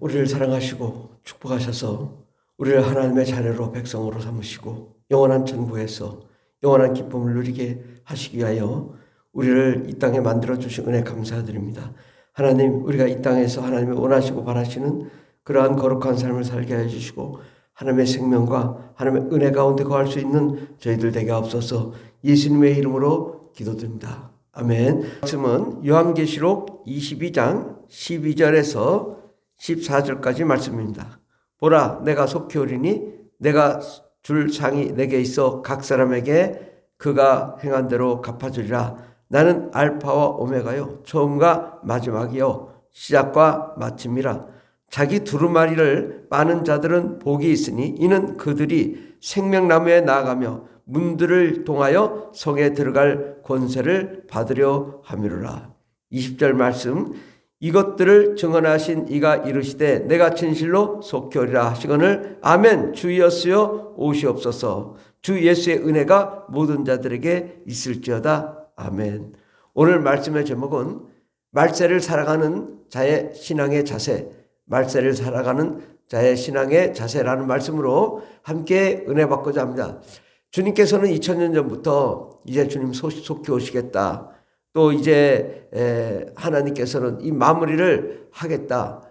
우리를 사랑하시고 축복하셔서 우리를 하나님의 자녀로 백성으로 삼으시고 영원한 천국에서 영원한 기쁨을 누리게 하시기 위하여 우리를 이 땅에 만들어 주신 은혜 감사드립니다. 하나님 우리가 이 땅에서 하나님이 원하시고 바라시는 그러한 거룩한 삶을 살게 해 주시고 하나님의 생명과 하나님의 은혜 가운데 거할 수 있는 저희들 되게 없어서 예수님의 이름으로 기도드립니다. 아멘. 말씀은 요한계시록 22장 12절에서 14절까지 말씀입니다. 보라 내가 속히 오리니 내가 줄 상이 내게 있어 각 사람에게 그가 행한 대로 갚아주리라. 나는 알파와 오메가요 처음과 마지막이요 시작과 마침이라. 자기 두루마리를 빠는 자들은 복이 있으니 이는 그들이 생명나무에 나아가며 문들을 통하여 성에 들어갈 권세를 받으려 함이로라. 20절 말씀 이것들을 증언하신 이가 이르시되 내가 진실로 속결이라 하시거늘 아멘 주였으여 오시옵소서. 주 예수의 은혜가 모든 자들에게 있을지어다. 아멘. 오늘 말씀의 제목은 말세를 살아가는 자의 신앙의 자세 말세를 살아가는 자의 신앙의 자세라는 말씀으로 함께 은혜 받고자 합니다. 주님께서는 2000년 전부터 이제 주님 속히 오시겠다 또 이제 하나님께서는 이 마무리를 하겠다.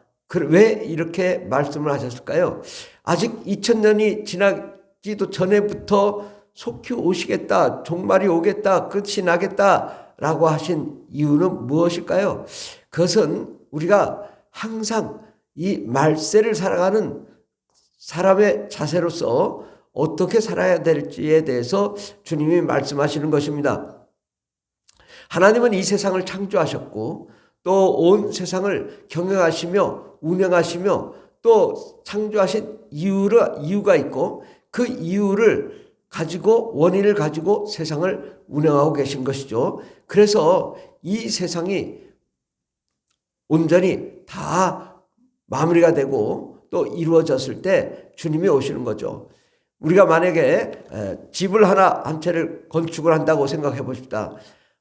왜 이렇게 말씀을 하셨을까요? 아직 2000년이 지나지도 전에부터 속히 오시겠다. 종말이 오겠다. 끝이 나겠다. 라고 하신 이유는 무엇일까요? 그것은 우리가 항상 이 말세를 살아가는 사람의 자세로서 어떻게 살아야 될지에 대해서 주님이 말씀하시는 것입니다. 하나님은 이 세상을 창조하셨고 또 온 세상을 경영하시며 운영하시며 또 창조하신 이유를, 이유가 있고 그 이유를 가지고 원인을 가지고 세상을 운영하고 계신 것이죠. 그래서 이 세상이 온전히 다 마무리가 되고 또 이루어졌을 때 주님이 오시는 거죠. 우리가 만약에 집을 하나 한 채를 건축을 한다고 생각해 보십시다.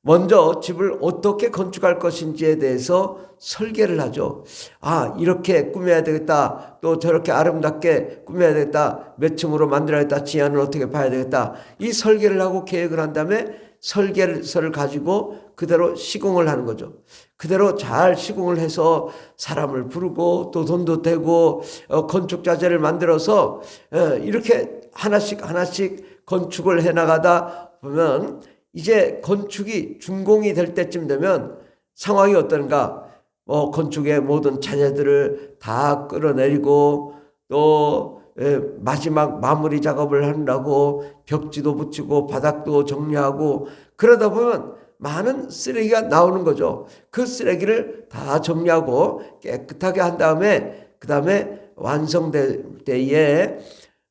먼저 집을 어떻게 건축할 것인지에 대해서 설계를 하죠. 아, 이렇게 꾸며야 되겠다. 또 저렇게 아름답게 꾸며야 되겠다. 몇 층으로 만들어야겠다. 지안을 어떻게 봐야 되겠다. 이 설계를 하고 계획을 한 다음에 설계서를 가지고 그대로 시공을 하는 거죠. 그대로 잘 시공을 해서 사람을 부르고 또 돈도 대고 어, 건축 자재를 만들어서 어, 이렇게 하나씩 하나씩 건축을 해 나가다 보면 이제 건축이 준공이 될 때쯤 되면 상황이 어떤가? 뭐 건축의 모든 자재들을 다 끌어내리고 또 예, 마지막 마무리 작업을 한다고 벽지도 붙이고 바닥도 정리하고 그러다 보면 많은 쓰레기가 나오는 거죠. 그 쓰레기를 다 정리하고 깨끗하게 한 다음에 그 다음에 완성될 때에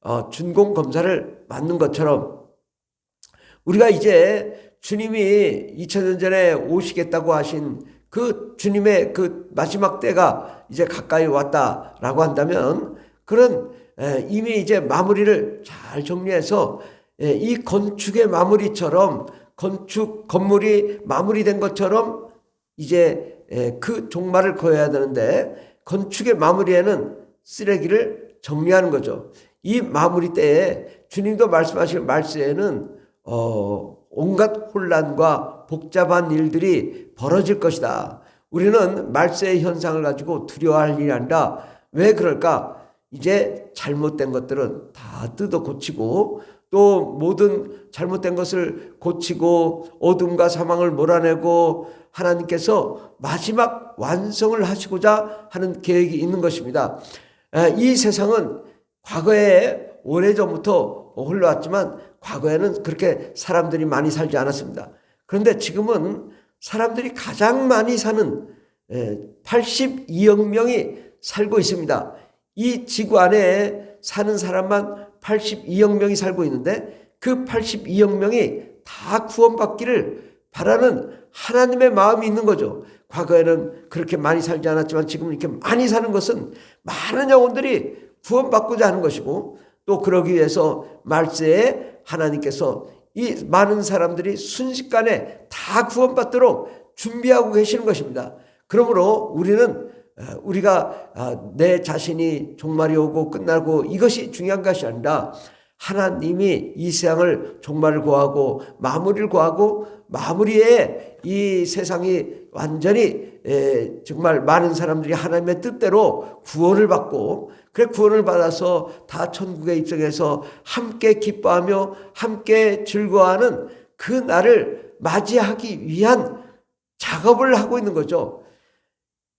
어, 준공 검사를 받는 것처럼 우리가 이제 주님이 2000년 전에 오시겠다고 하신 그 주님의 그 마지막 때가 이제 가까이 왔다라고 한다면 그런 이미 이제 마무리를 잘 정리해서 이 건축의 마무리처럼 건축 건물이 마무리된 것처럼 이제 그 종말을 거해야 되는데 건축의 마무리에는 쓰레기를 정리하는 거죠. 이 마무리 때에 주님도 말씀하실 말씀에는 어, 온갖 혼란과 복잡한 일들이 벌어질 것이다. 우리는 말세의 현상을 가지고 두려워할 일이 아니라 왜 그럴까? 이제 잘못된 것들은 다 뜯어 고치고 또 모든 잘못된 것을 고치고 어둠과 사망을 몰아내고 하나님께서 마지막 완성을 하시고자 하는 계획이 있는 것입니다. 이 세상은 과거에 오래전부터 흘러왔지만 과거에는 그렇게 사람들이 많이 살지 않았습니다. 그런데 지금은 사람들이 가장 많이 사는 82억 예, 명이 살고 있습니다. 이 지구 안에 사는 사람만 82억 명이 살고 있는데 그 82억 명이 다 구원받기를 바라는 하나님의 마음이 있는 거죠. 과거에는 그렇게 많이 살지 않았지만 지금 이렇게 많이 사는 것은 많은 영혼들이 구원받고자 하는 것이고 또 그러기 위해서 말세에 하나님께서 이 많은 사람들이 순식간에 다 구원받도록 준비하고 계시는 것입니다. 그러므로 우리는 어, 우리가 아, 내 자신이 종말이 오고 끝나고 이것이 중요한 것이 아니라 하나님이 이 세상을 종말을 구하고 마무리를 구하고 마무리에 이 세상이 완전히 에, 정말 많은 사람들이 하나님의 뜻대로 구원을 받고 그래 구원을 받아서 다 천국에 입성해서 함께 기뻐하며 함께 즐거워하는 그 날을 맞이하기 위한 작업을 하고 있는 거죠.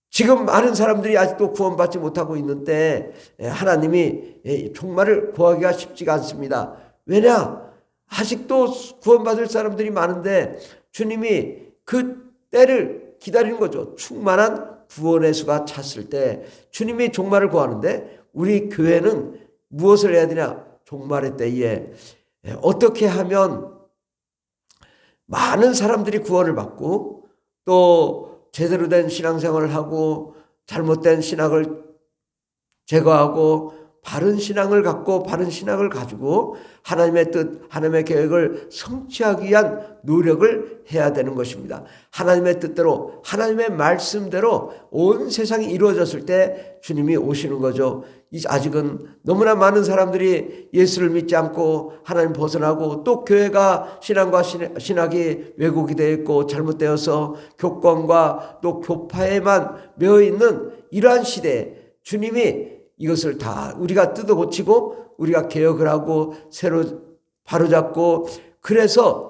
지금 많은 사람들이 아직도 구원받지 못하고 있는데 에, 하나님이 에, 종말을 구하기가 쉽지가 않습니다. 왜냐? 아직도 구원받을 사람들이 많은데 주님이 그 때를 기다리는 거죠. 충만한 구원의 수가 찼을 때 주님이 종말을 구하는데 우리 교회는 무엇을 해야 되냐? 종말의 때에 에, 어떻게 하면 많은 사람들이 구원을 받고 또 제대로 된 신앙생활을 하고 잘못된 신학을 제거하고 바른 신앙을 갖고 바른 신앙을 가지고 하나님의 뜻, 하나님의 계획을 성취하기 위한 노력을 해야 되는 것입니다. 하나님의 뜻대로, 하나님의 말씀대로 온 세상이 이루어졌을 때 주님이 오시는 거죠. 아직은 너무나 많은 사람들이 예수를 믿지 않고 하나님 벗어나고 또 교회가 신앙과 신학이 왜곡이 되어 있고 잘못되어서 교권과 또 교파에만 매어 있는 이러한 시대에 주님이 이것을 다 우리가 뜯어 고치고 우리가 개혁을 하고 새로 바로잡고 그래서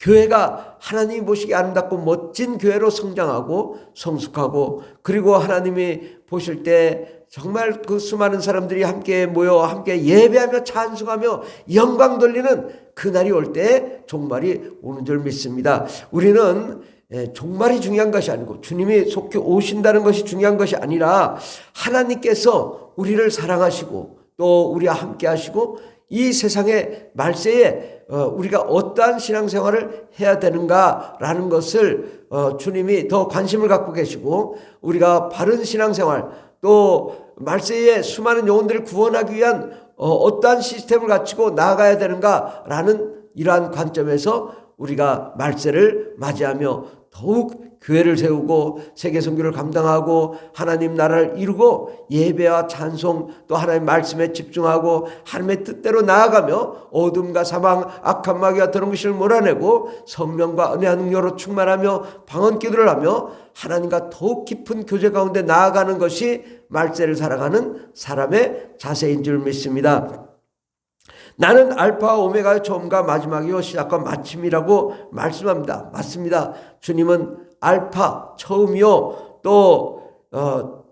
교회가 하나님이 보시기에 아름답고 멋진 교회로 성장하고 성숙하고 그리고 하나님이 보실 때 정말 그 수많은 사람들이 함께 모여 함께 예배하며 찬송하며 영광 돌리는 그날이 올 때 종말이 오는 줄 믿습니다. 우리는 예, 종말이 중요한 것이 아니고 주님이 속히 오신다는 것이 중요한 것이 아니라 하나님께서 우리를 사랑하시고 또 우리와 함께 하시고 이 세상의 말세에 어, 우리가 어떠한 신앙생활을 해야 되는가라는 것을 어, 주님이 더 관심을 갖고 계시고 우리가 바른 신앙생활 또 말세에 수많은 영혼들을 구원하기 위한 어, 어떠한 시스템을 갖추고 나아가야 되는가라는 이러한 관점에서 우리가 말세를 맞이하며 더욱 교회를 세우고 세계 선교를 감당하고 하나님 나라를 이루고 예배와 찬송 또 하나님 말씀에 집중하고 하나님의 뜻대로 나아가며 어둠과 사망 악한 마귀와 더러운 것을 몰아내고 성령과 은혜와 능력으로 충만하며 방언 기도를 하며 하나님과 더욱 깊은 교제 가운데 나아가는 것이 말세를 살아가는 사람의 자세인 줄 믿습니다. 나는 알파 오메가의 처음과 마지막이요 시작과 마침이라고 말씀합니다. 맞습니다. 주님은 알파 처음이요 또 어,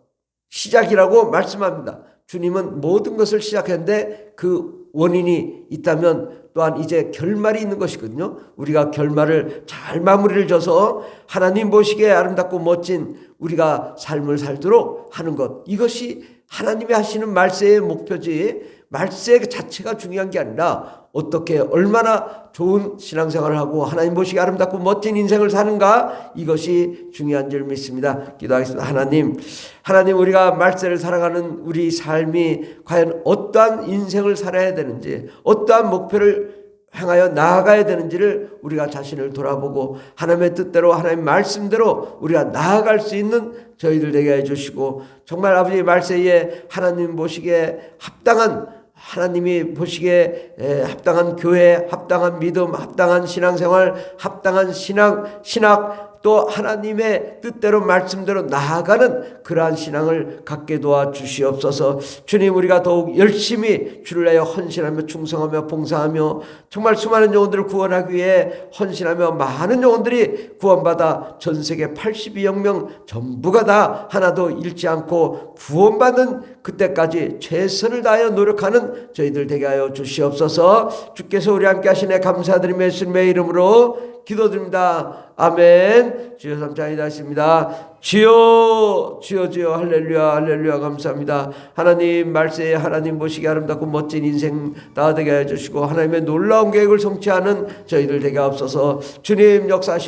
시작이라고 말씀합니다. 주님은 모든 것을 시작했는데 그 원인이 있다면 또한 이제 결말이 있는 것이거든요. 우리가 결말을 잘 마무리를 져서 하나님 보시기에 아름답고 멋진 우리가 삶을 살도록 하는 것. 이것이 하나님이 하시는 말세의 목표지 말세 자체가 중요한 게 아니라 어떻게 얼마나 좋은 신앙생활을 하고 하나님 보시기 아름답고 멋진 인생을 사는가 이것이 중요한 줄 믿습니다. 기도하겠습니다. 하나님, 하나님 우리가 말세를 살아가는 우리 삶이 과연 어떠한 인생을 살아야 되는지 어떠한 목표를 향하여 나아가야 되는지를 우리가 자신을 돌아보고 하나님의 뜻대로 하나님 말씀대로 우리가 나아갈 수 있는 저희들 되게 해주시고 정말 아버지 말세에 하나님 보시기에 합당한 하나님이 보시기에 합당한 교회, 합당한 믿음, 합당한 신앙생활, 합당한 신앙, 신학, 또 하나님의 뜻대로 말씀대로 나아가는 그러한 신앙을 갖게 도와 주시옵소서. 주님 우리가 더욱 열심히 주를 내어 헌신하며 충성하며 봉사하며 정말 수많은 영혼들을 구원하기 위해 헌신하며 많은 영혼들이 구원받아 전 세계 82억 명 전부가 다 하나도 잃지 않고 구원받는 그때까지 최선을 다하여 노력하는 저희들 되게 하여 주시옵소서. 주께서 우리 함께 하시네 감사드리며 예수님의 이름으로 기도드립니다. 아멘. 주여 삼창이다 하십니다. 주여 주여 주여 할렐루야 할렐루야 감사합니다. 하나님 말세에 하나님 보시기 아름답고 멋진 인생 다 되게 해주시고 하나님의 놀라운 계획을 성취하는 저희들 되게 앞서서 주님 역사하시